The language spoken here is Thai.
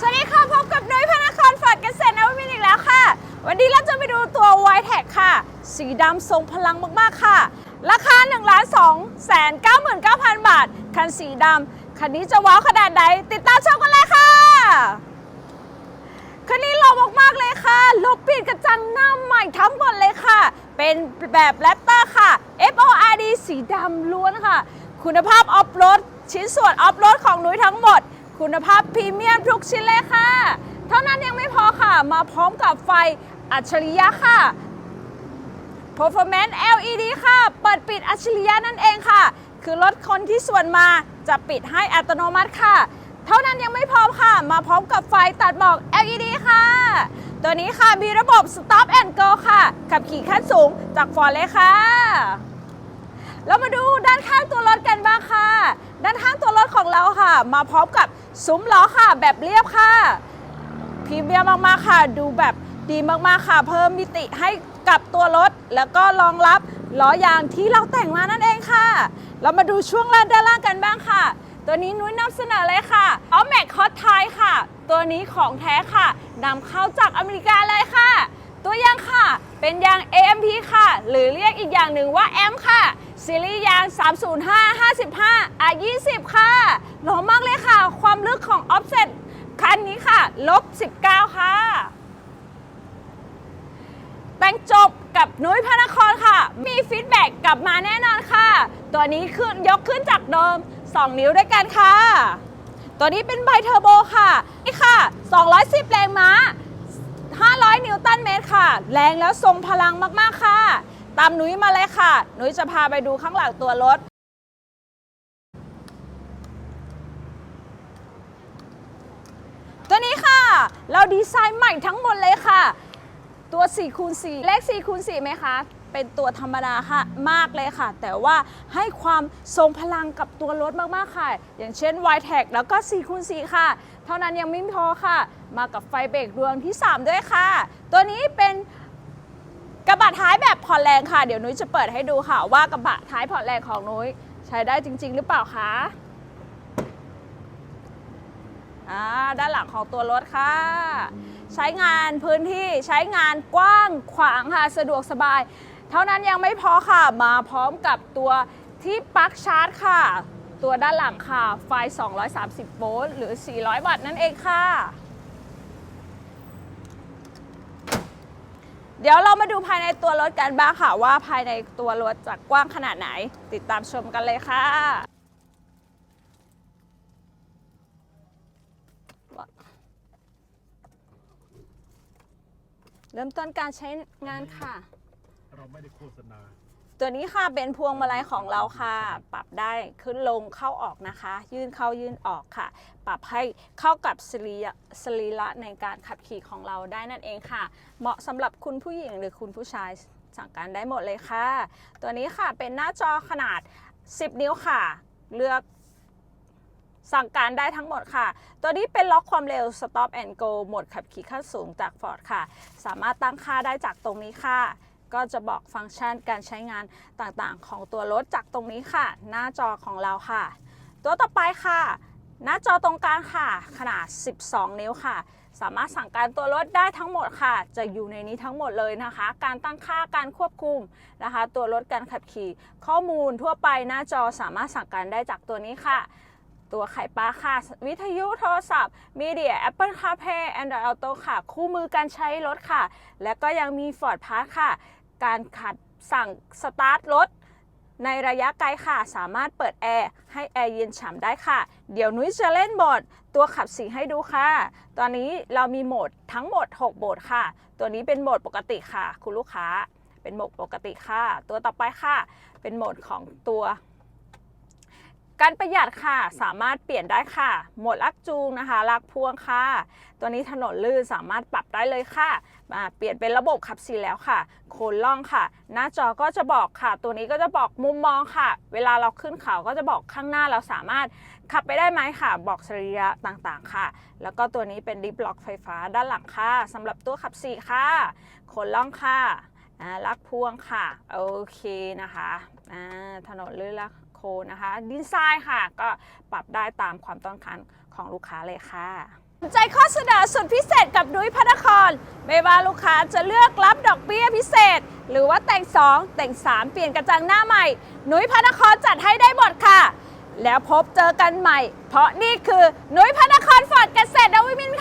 สวัสดีค่ะ พบกับนุ้ยพนักครฝัดเกษตรนวมินท์อีกแล้วค่ะ วันนี้เราจะไปดูตัว y t e c ค่ะ สีดำทรงพลังมากๆค่ะ ราคา1นึ่งล้านสองแสนเก้าหมื่นเก้าพันบาท คันสีดำคันนี้จะว้าวขนาดไหนติดตามชมกันเลยค่ะ คันนี้หล่อมากๆเลยค่ะลบปีนกระจังหน้าใหม่ทั้งหมดเลยค่ะ เป็นแบบแรปเตอร์ค่ะ FORD สีดำล้วนค่ะ คุณภาพออฟโรดชิ้นส่วนออฟโรดของนุ้ยทั้งหมด คุณภาพพรีเมียมทุกชิ้นเลยค่ะ เท่านั้นยังไม่พอค่ะ มาพร้อมกับไฟอัจฉริยะค่ะ Performance LED ค่ะ เปิดปิดอัจฉริยะนั่นเองค่ะ คือรถคนที่ส่วนมาจะปิดให้อัตโนมัติค่ะ เท่านั้นยังไม่พอค่ะ มาพร้อมกับไฟตัดหมอก LED ค่ะ ตัวนี้ค่ะมีระบบ Stop and Go ค่ะ ขับขี่ขั้นสูงจากฟอร์เลยค่ะเรามาดูด้านข้างตัวรถกันบ้างค่ะ ด้านข้างตัวรถของเราค่ะ มาพร้อมกับซุ้มล้อค่ะ แบบเรียบค่ะพรีเมียมมากๆค่ะ ดูแบบดีมากๆค่ะ เพิ่มมิติให้กับตัวรถ แล้วก็รองรับล้อยางที่เราแต่งมานั่นเองค่ะ เรามาดูช่วงล่างด้านล่างกันบ้างค่ะ ตัวนี้นุ้ยนำเสนอเลยค่ะออแม็กฮอตไทค่ะ ตัวนี้ของแท้ค่ะนำเข้าจากอเมริกาเลยค่ะ ตัวยางค่ะ เป็นยาง AMP ค่ะ หรือเรียกอีกอย่างหนึ่งว่า M ค่ะ ซีรีส์ยาง 305 55 R20 ค่ะหล่อมากเลยค่ะ ความลึกของ Offset คันนี้ค่ะ ลบ 19 ค่ะ แต่งจบกับนุ้ยพระนครค่ะ มีฟีดแบ็กกลับมาแน่นอนค่ะ ตัวนี้ขึ้นยกขึ้นจากเดิม 2 นิ้วด้วยกันค่ะ ตัวนี้เป็นไบเทอร์โบค่ะ นี่ค่ะ 210 แรงม้า 500 นิวตันเมตรค่ะ แรงแล้วทรงพลังมาก ๆ ค่ะ ตามหนุ้ยมาเลยค่ะ หนุ้ยจะพาไปดูข้างหลังตัวรถ ตัวนี้ค่ะ เราดีไซน์ใหม่ทั้งหมดเลยค่ะ ตัว4คูณ4เลข4คูณ4ไหมคะ เป็นตัวธรรมดาค่ะมากเลยค่ะ แต่ว่าให้ความทรงพลังกับตัวรถมากๆค่ะ อย่างเช่น y t e c แล้วก็4คูณ4ค่ะ เท่านั้นยังไม่พอค่ะ มากับไฟเบรกดวงที่ 3 ด้วยค่ะ ตัวนี้เป็นกระบะท้ายแบบผ่อนแรงค่ะ เดี๋ยวนุ้ยจะเปิดให้ดูค่ะ ว่ากระบะท้ายผ่อนแรงของนุ้ยใช้ได้จริง ๆ หรือเปล่าคะอ่าด้านหลังของตัวรถค่ะ ใช้งานพื้นที่ใช้งานกว้างขวางค่ะ สะดวกสบาย เท่านั้นยังไม่พอค่ะ มาพร้อมกับตัวที่ปลั๊กชาร์จค่ะ ตัวด้านหลังค่ะ ไฟ 230 โวลต์หรือ 400 วัตต์นั่นเองค่ะ เดี๋ยวเรามาดูภายในตัวรถกันบ้างค่ะ ว่าภายในตัวรถจะกว้างขนาดไหน ติดตามชมกันเลยค่ะเริ่มต้นการใช้งานค่ะ เราไม่ได้โฆษณา ตัวนี้ค่ะเป็นพวงมาลัยของเราค่ะ ปรับได้ขึ้นลงเข้าออกนะคะ ยื่นเข้ายื่นออกค่ะ ปรับให้เข้ากับสรีระสรีระในการขับขี่ของเราได้นั่นเองค่ะ เหมาะสำหรับคุณผู้หญิงหรือคุณผู้ชายสั่งการได้หมดเลยค่ะ ตัวนี้ค่ะเป็นหน้าจอขนาด 10 นิ้วค่ะ เลือกสั่งการได้ทั้งหมดค่ะ ตัวนี้เป็นล็อกความเร็ว Stop and Go โหมดขับขี่ขั้นสูงจาก Ford ค่ะ สามารถตั้งค่าได้จากตรงนี้ค่ะ ก็จะบอกฟังก์ชันการใช้งานต่างๆ ของตัวรถจากตรงนี้ค่ะ หน้าจอของเราค่ะ ตัวต่อไปค่ะ หน้าจอตรงกลางค่ะ ขนาด 12 นิ้วค่ะ สามารถสั่งการตัวรถได้ทั้งหมดค่ะ จะอยู่ในนี้ทั้งหมดเลยนะคะ การตั้งค่าการควบคุมนะคะ ตัวรถการขับขี่ ข้อมูลทั่วไปหน้าจอสามารถสั่งการได้จากตัวนี้ค่ะ ตัวไข่ปลาค่ะ วิทยุโทรศัพท์มีเดีย Apple CarPlay Android Auto ค่ะ คู่มือการใช้รถค่ะ และก็ยังมี Ford Pass ค่ะ การขัดสั่งสตาร์ทรถในระยะไกลค่ะ สามารถเปิดแอร์ให้แอร์เย็นฉ่ำได้ค่ะ เดี๋ยวนุ้ยจะเล่นโหมดตัวขับสีให้ดูค่ะ ตอนนี้เรามีโหมดทั้งหมด 6โหมดค่ะ ตัวนี้เป็นโหมดปกติค่ะ คุณลูกค้า เป็นโหมดปกติค่ะ ตัวต่อไปค่ะ เป็นโหมดของตัว การประหยัดค่ะสามารถเปลี่ยนได้ค่ะ หมดลักจูงนะคะลักพวงค่ะ ตัวนี้ถนนลื่นสามารถปรับได้เลยค่ะอ่าเปลี่ยนเป็นระบบขับสีแล้วค่ะโคนล่องค่ะ หน้าจอก็จะบอกค่ะ ตัวนี้ก็จะบอกมุมมองค่ะ เวลาเราขึ้นเขาก็จะบอกข้างหน้าเราสามารถขับไปได้ไหมค่ะ บอกสรีระต่างๆค่ะ แล้วก็ตัวนี้เป็นดิฟล็อกไฟฟ้าด้านหลังค่ะสำหรับตัวขับสีค่ะโคนล่องค่ะลักพวงค่ะ โอเคนะคะถนนลื่นแลัก โคนะคะดีไซน์ค่ะ ก็ปรับได้ตามความต้องการของลูกค้าเลยค่ะสนใจข้อเสนอสุดพิเศษกับนุ้ยพนคร ไม่ว่าลูกค้าจะเลือกรับดอกเบี้ยพิเศษ หรือว่าแต่ง 2 แต่ง 3 เปลี่ยนกระจังหน้าใหม่นุ้ยพนครจัดให้ได้หมดค่ะ แล้วพบเจอกันใหม่ เพราะนี่คือนุ้ยพนครฟอร์ดเกษตรนวิมิน